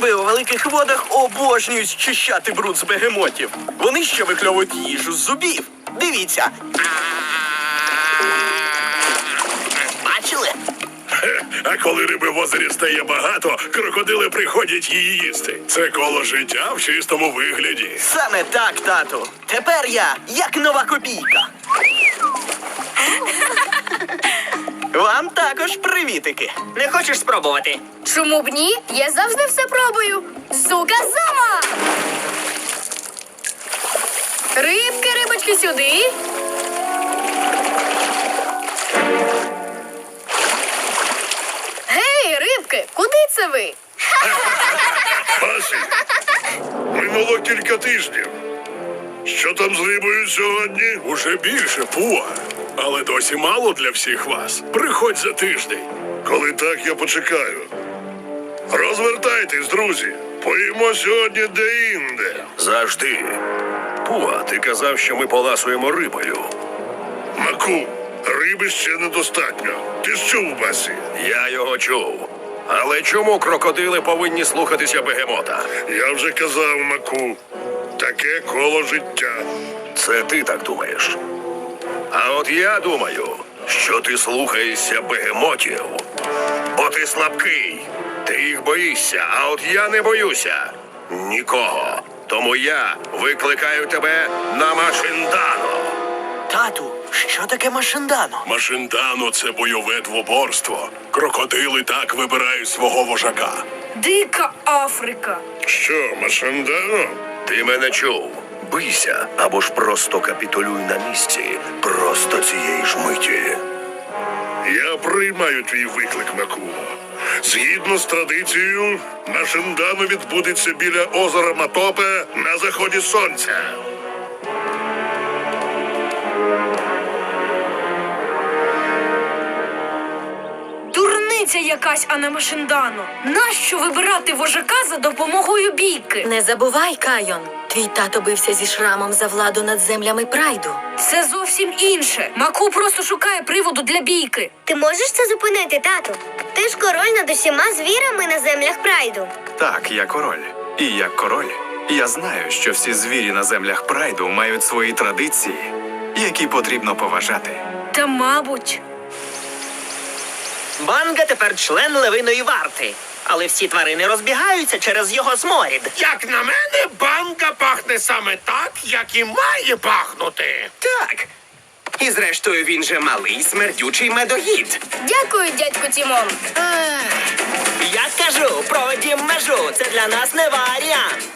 Риби у великих водах обожнюють чищати бруд з бегемотів. Вони ще викльовують їжу з зубів. Дивіться. Бачили? А коли риби в озері стає багато, крокодили приходять її їсти. Це коло життя в чистому вигляді. Саме так, тату. Тепер я як нова копійка. Вам також привітики. Не хочеш спробувати? Чому б ні? Я завжди все пробую. Зуказама! Рибки, рибочки сюди. Гей, рибки, куди це ви? Басі, минуло кілька тижнів. Що там з рибою сьогодні? Уже більше пуа. Але досі мало для всіх вас. Приходь за тиждень. Коли так, я почекаю. Розвертайтесь, друзі. Поїмо сьогодні де-інде. Завжди. Пуа, ти казав, що ми поласуємо рибою. Маку, риби ще недостатньо. Ти ж чув, Басі? Я його чув. Але чому крокодили повинні слухатися бегемота? Я вже казав, Маку. Таке коло життя. Це ти так думаєш. А от я думаю, що ти слухаєшся бегемотів. Бо ти слабкий. Ти їх боїшся, а от я не боюся. Нікого. Тому я викликаю тебе на Машиндано. Тату, що таке машиндано? Машиндано це бойове двоборство. Крокодили так вибирають свого вожака. Дика Африка. Що, Машиндано? Ти мене чув. Бийся або ж просто капітулюй на місці. Просто цієї ж миті. Я приймаю твій виклик, Маку. Згідно з традицією, Машиндано відбудеться біля озера Матопе на заході сонця. Дурниця якась, а не машиндано. Нащо вибирати вожака за допомогою бійки? Не забувай, Кайон. Твій тато бився зі шрамом за владу над землями прайду. Це зовсім інше. Маку просто шукає приводу для бійки. Ти можеш це зупинити, тату? Ти ж король над усіма звірами на землях прайду. Так, я король. І як король, я знаю, що всі звірі на землях прайду мають свої традиції, які потрібно поважати. Та мабуть. Банга тепер член левиної варти. Але всі тварини розбігаються через його сморід. Як на мене, банка пахне саме так, як і має пахнути. Так. І зрештою він же малий смердючий медогід. Дякую, дядьку Тімон. Я кажу, пройдім межу. Це для нас не варіант.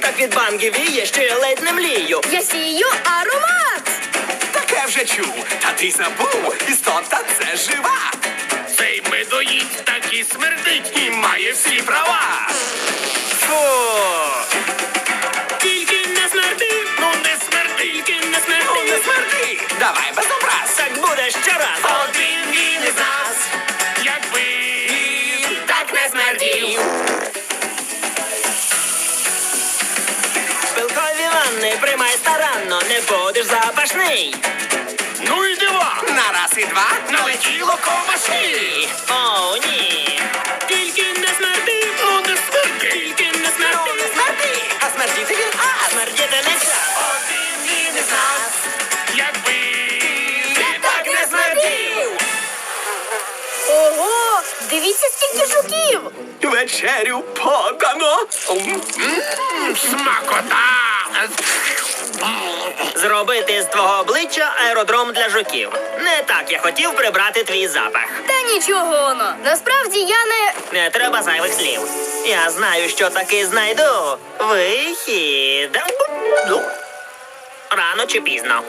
Так від банги віє, що я ледь не млію. Я сію аромат. Таке вже чув. Та ти забув, істота це жива. Цей медоїд так і смердить і має всі права. Фу. Тільки не смерди, ну не смерди, тільки не смерди, ну не смерди. Давай без образ. Так буде щораз. Один Ванни приймай старанно, не будеш запашний. Ну і дива, На раз і два. налетіло комаші. О, ні. Тільки не смерди, ну не смерди, тільки не смерди, не смерди. А смердіти він А смердіти не час. Один він із нас, якби ти так не смердів. Ого, дивіться, скільки жуків. Вечерю подано. Смакота. Зробити з твого обличчя аеродром для жуків. Не так я хотів прибрати твій запах. Та нічого воно. Насправді я не. Не треба зайвих слів. Я знаю, що таки знайду. Вихід. Рано чи пізно.